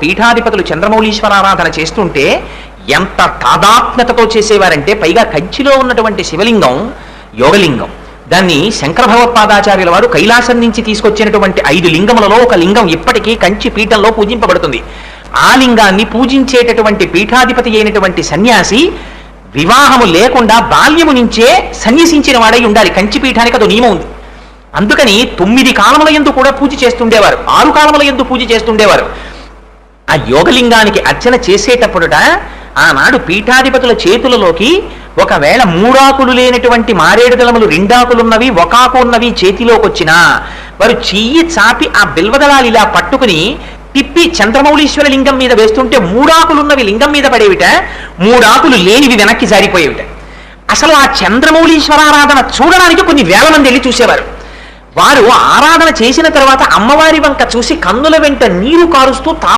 పీఠాధిపతులు చంద్రమౌళీశ్వర ఆరాధన చేస్తుంటే ఎంత తాదాత్మ్యతతో చేసేవారంటే పైగా కంచిలో ఉన్నటువంటి శివలింగం యోగలింగం. దాన్ని శంకర భగవత్పాదాచార్యుల వారు కైలాసం నుంచి తీసుకొచ్చినటువంటి ఐదు లింగములలో ఒక లింగం ఇప్పటికీ కంచి పీఠంలో పూజింపబడుతుంది. ఆ లింగాన్ని పూజించేటటువంటి పీఠాధిపతి అయినటువంటి సన్యాసి వివాహము లేకుండా బాల్యము నుంచే సన్యసించిన వాడై ఉండాలి. కంచి పీఠానికి అదో నియమం ఉంది. అందుకని తొమ్మిది కాలముల ఎందు కూడా పూజ చేస్తుండేవారు. ఆరు కాలముల ఎందు పూజ చేస్తుండేవారు. యోగలింగానికి అర్చన చేసేటప్పుడుట ఆనాడు పీఠాధిపతుల చేతులలోకి ఒకవేళ మూడాకులు లేనటువంటి మారేడు దళములు రెండాకులున్నవి ఒకాకు ఉన్నవి చేతిలోకి వచ్చినా వారు చెయ్యి చాపి ఆ బిల్వదళాలు ఇలా పట్టుకుని తిప్పి చంద్రమౌళీశ్వర లింగం మీద వేస్తుంటే మూడాకులున్నవి లింగం మీద పడేవిట మూడాకులు లేనివి వెనక్కి జారిపోయేవిట. అసలు ఆ చంద్రమౌళీశ్వరారాధన చూడడానికి కొన్ని వేల మంది వెళ్ళి చూసేవారు. వారు ఆరాధన చేసిన తర్వాత అమ్మవారి వంక చూసి కన్నుల వెంట నీరు కారుస్తూ తా